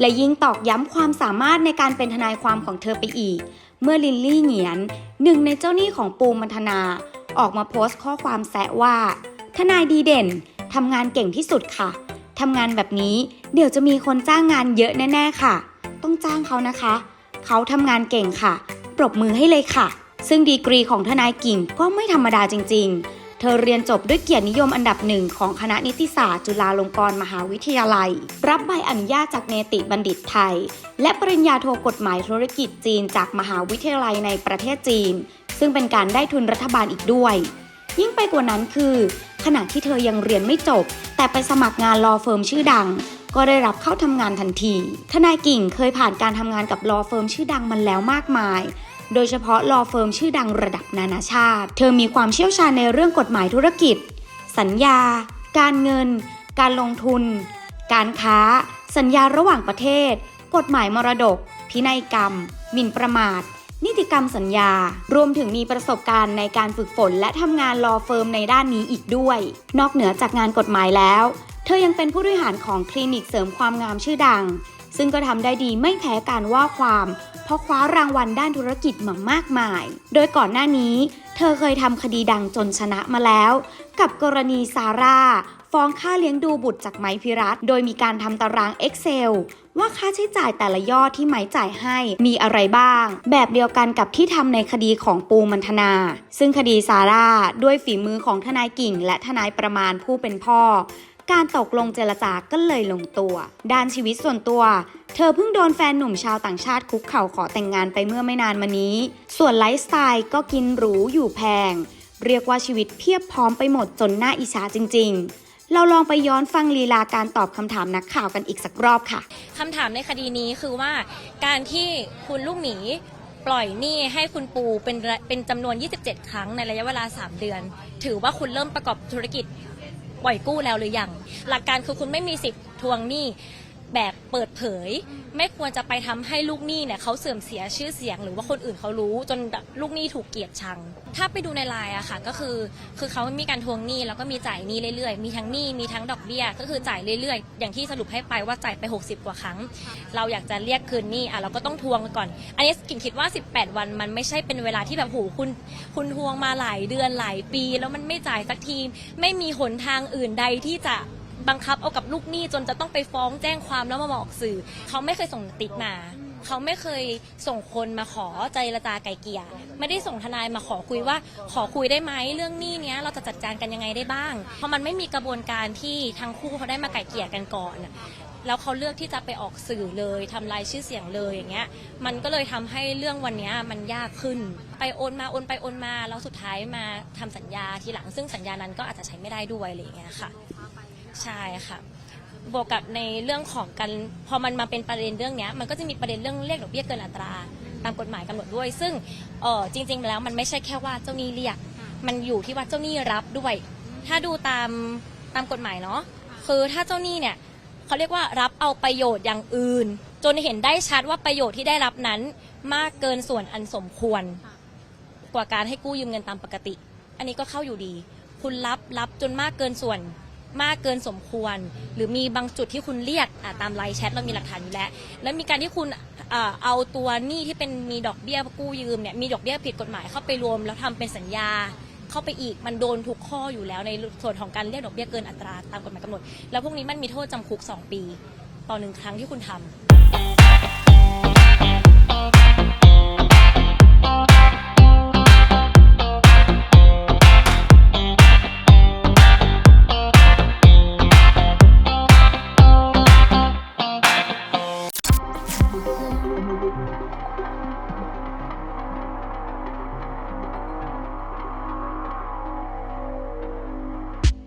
และยิ่งตอกย้ำความสามารถในการเป็นทนายความของเธอไปอีก เมื่อลินลี่เหงียน หนึ่งในเจ้าหนี้ของปูมันธนา ออกมาโพสต์ข้อความแซะว่า ทนายดีเด่นทำงานเก่งที่สุดค่ะทำงานแบบนี้เดี๋ยวจะมีคนจ้างงานเยอะแน่ ๆ ค่ะ ต้องจ้างเขานะคะ เขาทำงานเก่งค่ะ ปรบมือให้เลยค่ะ ซึ่งดีกรีของทนายกิ่งก็ไม่ธรรมดาจริง ๆ เธอเรียนจบด้วยเกียรตินิยมอันดับหนึ่งของคณะนิติศาสตร์จุฬาลงกรณ์มหาวิทยาลัย รับใบอนุญาตจากเนติบัณฑิตไทย และปริญญาโทกฎหมายธุรกิจจีนจากมหาวิทยาลัยในประเทศจีน ซึ่งเป็นการได้ทุนรัฐบาลอีกด้วย ยิ่งไปกว่านั้นคือ ขณะที่เธอยังเรียนไม่จบ แต่ไปสมัครงานลอเฟิร์มชื่อดังก็ได้รับเข้าทำงานทันที ทนายกิ่งเคยผ่านการทำงานกับลอเฟิร์มชื่อดังมันแล้วมากมาย โดยเฉพาะลอเฟิร์มชื่อดังระดับนานาชาติ เธอมีความเชี่ยวชาญในเรื่องกฎหมายธุรกิจ สัญญา การเงิน การลงทุน การค้า สัญญาระหว่างประเทศ กฎหมายมรดก พินัยกรรม หมิ่นประมาท นิติกรรมสัญญา รวมถึงมีประสบการณ์ในการฝึกฝน และทำงานรอเฟิร์มในด้านนี้อีกด้วย นอกเหนือจากงานกฎหมายแล้ว เธอยังเป็นผู้บริหารของคลินิกเสริมความงามชื่อดัง ซึ่งก็ทำได้ดีไม่แพ้การว่าความ เพราะคว้ารางวัลด้านธุรกิจมามากมาย โดยก่อนหน้านี้ เธอเคยทำคดีดังจนชนะมาแล้ว กับกรณีซาร่าฟ้องค่าเลี้ยงดูบุตรจากไม้พิรัตโดยมีการทำตาราง Excel ว่าค่าใช้จ่ายแต่ละยอดที่ไม้จ่ายให้มีอะไรบ้าง แบบเดียวกันกับที่ทำในคดีของปูมันธนา ซึ่งคดีซาร่าด้วยฝีมือของทนายกิ่ง และทนายประมาณผู้เป็นพ่อ การตกลงเจรจาก็เลยลงตัว ด้านชีวิตส่วนตัว เธอเพิ่งโดนแฟนหนุ่มชาวต่างชาติคุกเข่าขอแต่งงานไปเมื่อไม่นานมานี้ ส่วนไลฟ์สไตล์ก็กินหรูอยู่แพง เรียกว่าชีวิตเพียบพร้อมไปหมดจนหน่าอิจฉาจริง ๆเราลองไปย้อนฟังลีลาการตอบคำถามนักข่าวกันอีกสักรอบค่ะคำถามในคดีนี้คือว่า การที่คุณลูกหมีปล่อยหนี้ให้คุณปูเป็นเป็นจำนวน 27 ครั้งในระยะเวลา 3 เดือน ถือว่าคุณเริ่มประกอบธุรกิจ ปล่อยกู้แล้วหรือยังหลักการคือคุณไม่มีสิทธิ์ทวงหนี้ แบบเปิดเผย ไม่ควรจะไปทำให้ลูกหนี้เนี่ยเขาเสื่อมเสียชื่อเสียง หรือว่าคนอื่นเขารู้จนแบบลูกหนี้ถูกเกลียดชัง ถ้าไปดูในไลน์อะค่ะก็คือ คือเขามีการทวงหนี้แล้วก็มีจ่ายหนี้เรื่อยๆ มีทั้งหนี้มีทั้งดอกเบี้ย ก็คือจ่ายเรื่อยๆ อย่างที่สรุปให้ไปว่าจ่ายไป 60 กว่าครั้ง เราอยากจะเรียกคืนหนี้อะเราก็ต้องทวงก่อน อันนี้กิ่งคิดว่า 18 วันมันไม่ใช่เป็นเวลาที่แบบโหคุณ คุณทวงมาหลายเดือนหลายปี แล้วมันไม่จ่ายสักทีไม่มีหนทางอื่นใดที่จะ บังคับเอากับลูกหนี้จนจะต้องไปฟ้องแจ้งความแล้วมาบอกสื่อ เขาไม่เคยส่งติ๊กมา เขาไม่เคยส่งคนมาขอเจรจาไกลเกลี่ยไม่ได้ส่งทนายมาขอคุยว่า ขอคุยได้ไหมเรื่องหนี้เนี้ยเราจะจัดการกันยังไงได้บ้าง เพราะมันไม่มีกระบวนการที่ทั้งคู่เขาได้มาไกลเกลี่ยกันก่อนแล้วเขาเลือกที่จะไปออกสื่อเลยทำลายชื่อเสียงเลยอย่างเงี้ย มันก็เลยทำให้เรื่องวันเนี้ยมันยากขึ้น ไปโอนมาโอนไปโอนมาแล้วสุดท้ายมาทำสัญญาทีหลังซึ่งสัญญานั้นก็อาจจะใช้ไม่ได้ด้วยอะไรอย่างเงี้ยค่ะ ใช่ค่ะบวกกับในเรื่องของการพอมันมาเป็นประเด็นเรื่องเนี้ยมันก็จะมีประเด็นเรื่องเรียกดอกเบี้ยเกินอัตรา ตามกฎหมายกำหนดด้วย ซึ่งเออจริง ๆ แล้วมันไม่ใช่แค่ว่าเจ้าหนี้เรียก มันอยู่ที่ว่าเจ้าหนี้รับด้วย ถ้าดูตามตามกฎหมายเนาะคือถ้าเจ้าหนี้เนี่ยเขาเรียกว่ารับเอาประโยชน์อย่างอื่น จนเห็นได้ชัดว่าประโยชน์ที่ได้รับนั้น มากเกินส่วนอันสมควร กว่าการให้กู้ยืมเงินตามปกติ อันนี้ก็เข้าอยู่ดี คุณรับรับจนมากเกินส่วน มากเกินสมควร หรือมีบางจุดที่คุณเรียกตามไลน์แชทเรามีหลักฐานอยู่แล้ว แล้วมีการที่คุณอเอาตัวหนี้ที่เป็นมีดอกเบี้ยกู้ยืมเนี่ยมีดอกเบี้ยผิดกฎหมายเข้าไปรวม แล้วทำเป็นสัญญาเข้าไปอีกมันโดนทุกข้ออยู่แล้วในส่วนของการเรียกดอกเบี้ยเกินอัตราตามกฎหมายกำหนด แล้วพวกนี้มันมีโทษจำคุก 2 ปี ต่อหนึ่งครั้งที่คุณทำ